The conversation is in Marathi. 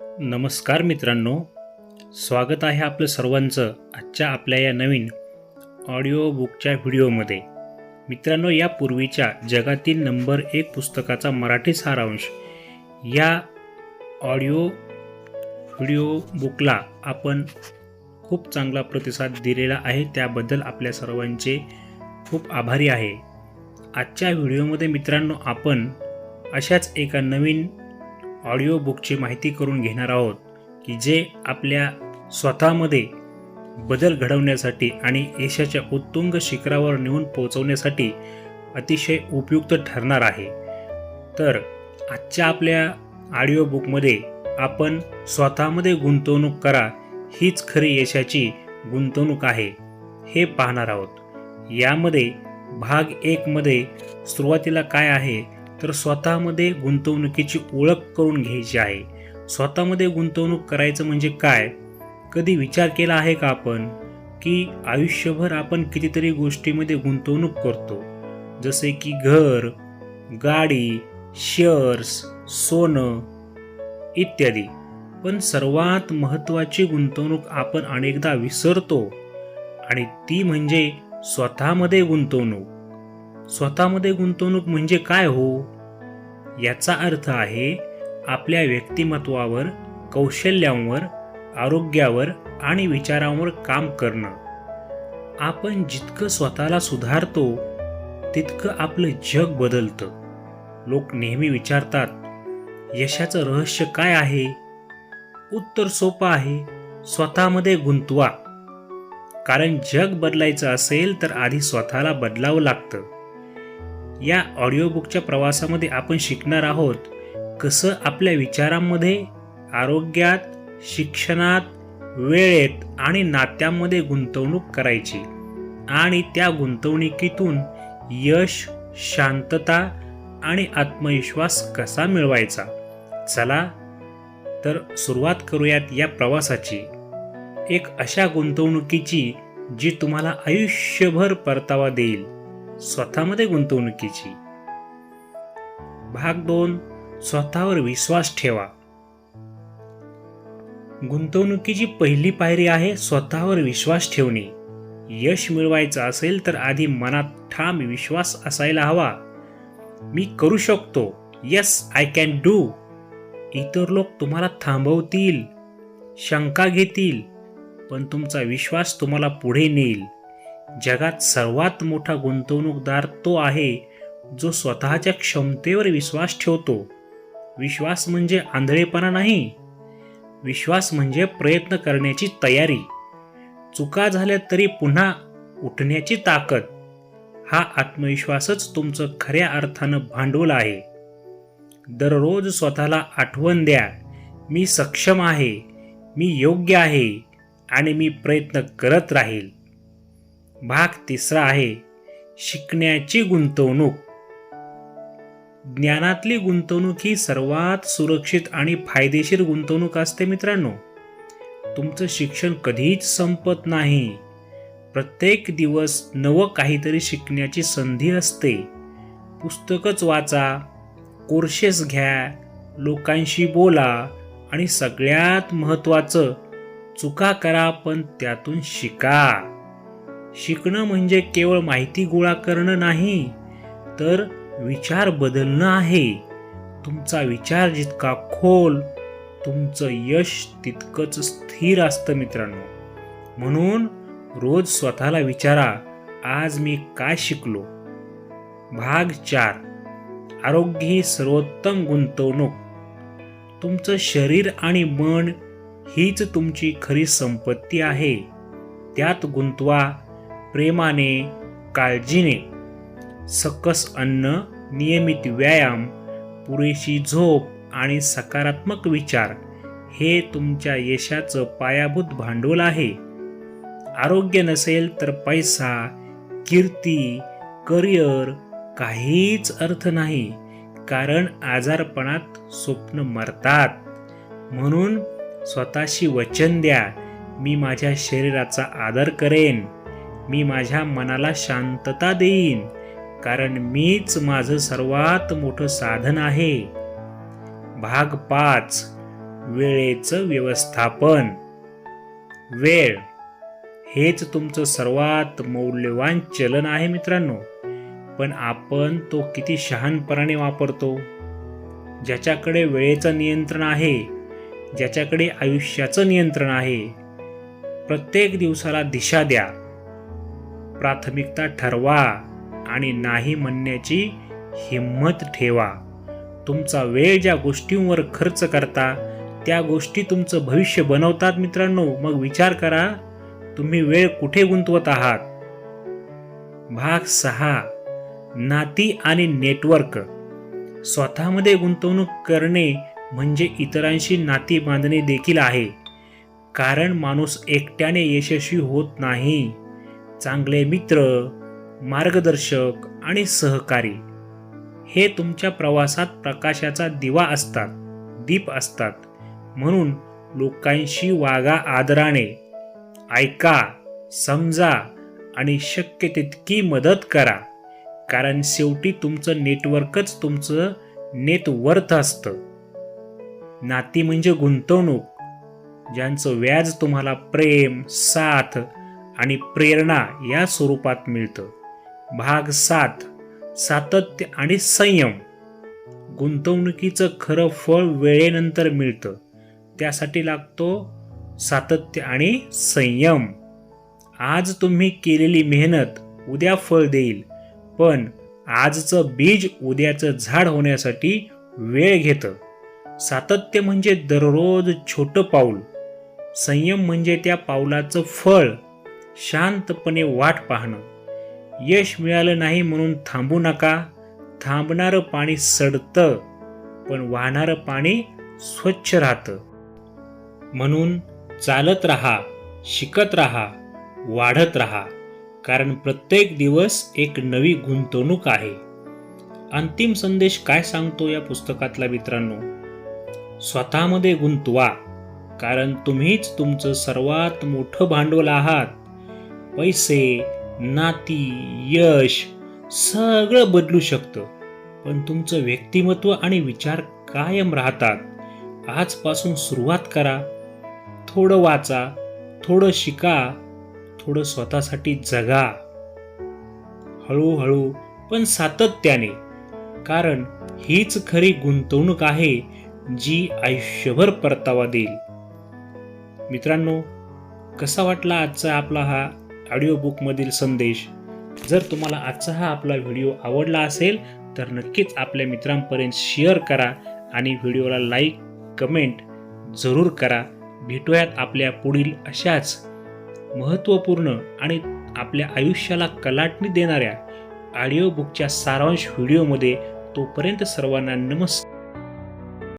नमस्कार मित्रांनो स्वागत आहे आपलं सर्वांचं आजच्या आपल्या या नवीन ऑडिओ बुकच्या व्हिडिओमध्ये. मित्रांनो यापूर्वीच्या जगातील नंबर एक पुस्तकाचा मराठी सारांश या ऑडिओ व्हिडिओ बुकला आपण खूप चांगला प्रतिसाद दिलेला आहे. त्याबद्दल आपल्या सर्वांचे खूप आभारी आहे. आजच्या व्हिडिओमध्ये मित्रांनो आपण अशाच एका नवीन ऑडिओ बुकची माहिती करून घेणार आहोत की जे आपल्या स्वतःमध्ये बदल घडवण्यासाठी आणि यशाच्या उत्तुंग शिखरावर नेऊन पोहोचवण्यासाठी अतिशय उपयुक्त ठरणार आहे. तर आजच्या आपल्या ऑडिओ बुकमध्ये आपण स्वतःमध्ये गुंतवणूक करा हीच खरी यशाची गुंतवणूक आहे हे पाहणार आहोत. यामध्ये भाग एकमध्ये सुरुवातीला काय आहे तर स्वतःमध्ये गुंतवणुकीची ओळख करून घ्यायची आहे. स्वतःमध्ये गुंतवणूक करायचं म्हणजे काय? कधी विचार केला आहे का आपण? की आयुष्यभर आपण कितीतरी गोष्टीमध्ये गुंतवणूक करतो. जसे की घर गाडी शेअर्स सोनं इत्यादी. पण सर्वात महत्त्वाची गुंतवणूक आपण अनेकदा विसरतो. आणि ती म्हणजे स्वतःमध्ये गुंतवणूक. स्वतःमध्ये गुंतवणूक म्हणजे काय हो? याचा अर्थ आहे आपल्या व्यक्तिमत्वावर कौशल्यांवर आरोग्यावर आणि विचारांवर काम करणं. आपण जितकं स्वतःला सुधारतो तितकं आपलं जग बदलतं. लोक नेहमी विचारतात यशाचं रहस्य काय आहे? उत्तर सोपं आहे स्वतःमध्ये गुंतवा. कारण जग बदलायचं असेल तर आधी स्वतःला बदलावं लागतं. या ऑडिओबुकच्या प्रवासामध्ये आपण शिकणार आहोत कसं आपल्या विचारांमध्ये आरोग्यात शिक्षणात वेळेत आणि नात्यांमध्ये गुंतवणूक करायची आणि त्या गुंतवणुकीतून यश शांतता आणि आत्मविश्वास कसा मिळवायचा? चला तर सुरुवात करूयात या प्रवासाची. एक अशा गुंतवणुकीची जी तुम्हाला आयुष्यभर परतावा देईल. स्वतःमध्ये गुंतवणुकीची. भाग दोन स्वतःवर विश्वास ठेवा. गुंतवणुकीची पहिली पायरी आहे स्वतःवर विश्वास ठेवणे. यश मिळवायचं असेल तर आधी मनात ठाम विश्वास असायला हवा. मी करू शकतो. यस आय कॅन डू इतर लोक तुम्हाला थांबवतील शंका घेतील पण तुमचा विश्वास तुम्हाला पुढे नेईल. जगात सर्वात मोठा गुंतवणूकदार तो आहे जो स्वतःच्या क्षमतेवर विश्वास ठेवतो. विश्वास म्हणजे आंधळेपणा नाही. विश्वास म्हणजे प्रयत्न करण्याची तयारी. चुका झाल्या तरी पुन्हा उठण्याची ताकद. हा आत्मविश्वासच तुमचं खऱ्या अर्थानं भांडवल आहे. दररोज स्वतःला आठवण द्या. मी सक्षम आहे. मी योग्य आहे. आणि मी प्रयत्न करत राहील. भाग तिसरा आहे शिकण्याची गुंतवणूक. ज्ञानातली गुंतवणूक ही सर्वात सुरक्षित आणि फायदेशीर गुंतवणूक असते मित्रांनो. तुमचं शिक्षण कधीच संपत नाही. प्रत्येक दिवस नवं काहीतरी शिकण्याची संधी असते. पुस्तकच वाचा कोर्सेस घ्या लोकांशी बोला आणि सगळ्यात महत्त्वाचं चुका करा पण त्यातून शिका. शिकणं म्हणजे केवळ माहिती गोळा करणं नाही तर विचार बदलणं आहे. तुमचा विचार जितका खोल तुमचं यश तितकंच स्थिर असतं मित्रांनो. म्हणून रोज स्वतःला विचारा आज मी काय शिकलो? भाग चार. आरोग्य ही सर्वोत्तम गुंतवणूक. तुमचं शरीर आणि मन हीच तुमची खरी संपत्ती आहे. त्यात गुंतवा प्रेमाने काळजीने सकस अन्न नियमित व्यायाम पुरेशी झोप आणि सकारात्मक विचार हे तुमच्या यशाचं पायाभूत भांडवल आहे. आरोग्य नसेल तर पैसा कीर्ती करिअर काहीच अर्थ नाही कारण आजारपणात स्वप्न मरतात. म्हणून स्वतःशी वचन द्या मी माझ्या शरीराचा आदर करेन. मी माझ्या मनाला शांतता देईन कारण मीच माझं सर्वात मोठं साधन आहे. भाग पाच वेळेचं व्यवस्थापन. वेळ. हेच तुमचं सर्वात मौल्यवान चलन आहे मित्रांनो पण आपण तो किती शहाणपणाने वापरतो? ज्याच्याकडे वेळेचं नियंत्रण आहे ज्याच्याकडे आयुष्याचं नियंत्रण आहे प्रत्येक दिवसाला दिशा द्या. प्राथमिकता ठरवा आणि नाही म्हणण्याची हिंमत ठेवा. तुमचा वेळ ज्या गोष्टींवर खर्च करता त्या गोष्टी तुमचं भविष्य बनवतात मित्रांनो. मग विचार करा तुम्ही वेळ कुठे गुंतवत आहात? भाग सहा. नाती आणि नेटवर्क. स्वतःमध्ये गुंतवणूक करणे म्हणजे इतरांशी नाती बांधणे देखील आहे. कारण माणूस एकट्याने यशस्वी होत नाही. चांगले मित्र मार्गदर्शक आणि सहकारी हे तुमच्या प्रवासात प्रकाशाचा दिवा असतात दीप असतात. म्हणून लोकांशी वागा आदराने ऐका समजा आणि शक्य तितकी मदत करा. कारण शेवटी तुमचं नेटवर्कच तुमचं नेटवर्थ असतं. नाती म्हणजे गुंतवणूक ज्यांचं व्याज तुम्हाला प्रेम साथ आणि प्रेरणा या स्वरूपात मिळतं. भाग सात सातत्य आणि संयम. गुंतवणुकीचं खरं फळ वेळेनंतर मिळतं. त्यासाठी लागतो सातत्य आणि संयम. आज तुम्ही केलेली मेहनत उद्या फळ देईल पण आजचं बीज उद्याचं झाड होण्यासाठी वेळ घेतं. सातत्य म्हणजे दररोज छोटं पाऊल. संयम म्हणजे त्या पावलाचं फळ. शांतपणे वाट पाहणं. यश मिळालं नाही म्हणून थांबू नका. थांबणारं पाणी सडतं पण वाहणारं पाणी स्वच्छ राहतं. म्हणून चालत राहा शिकत राहा वाढत राहा कारण प्रत्येक दिवस एक नवी गुंतवणूक आहे. अंतिम संदेश काय सांगतो या पुस्तकातला मित्रांनो? स्वतःमध्ये गुंतवा कारण तुम्हीच तुमचं सर्वात मोठं भांडवल आहात. पैसे नाती यश सगळं बदलू शकतं. पण तुमचं व्यक्तिमत्व आणि विचार कायम राहतात. आजपासून सुरुवात करा. थोडं वाचा थोडं शिका थोडं स्वतःसाठी जगा. हळूहळू पण सातत्याने. कारण हीच खरी गुंतवणूक आहे जी आयुष्यभर परतावा देईल. मित्रांनो कसा वाटला आजचा आपला हा ऑडिओ बुकमधील संदेश. जर तुम्हाला आजचा हा आपला व्हिडिओ आवडला असेल तर नक्कीच आपल्या मित्रांपर्यंत शेअर करा आणि व्हिडिओला लाईक कमेंट जरूर करा. भेटूयात आपल्या पुढील अशाच महत्त्वपूर्ण आणि आपल्या आयुष्याला कलाटणी देणाऱ्या ऑडिओ बुकच्या सारांश व्हिडिओमध्ये. तोपर्यंत सर्वांना नमस्कार.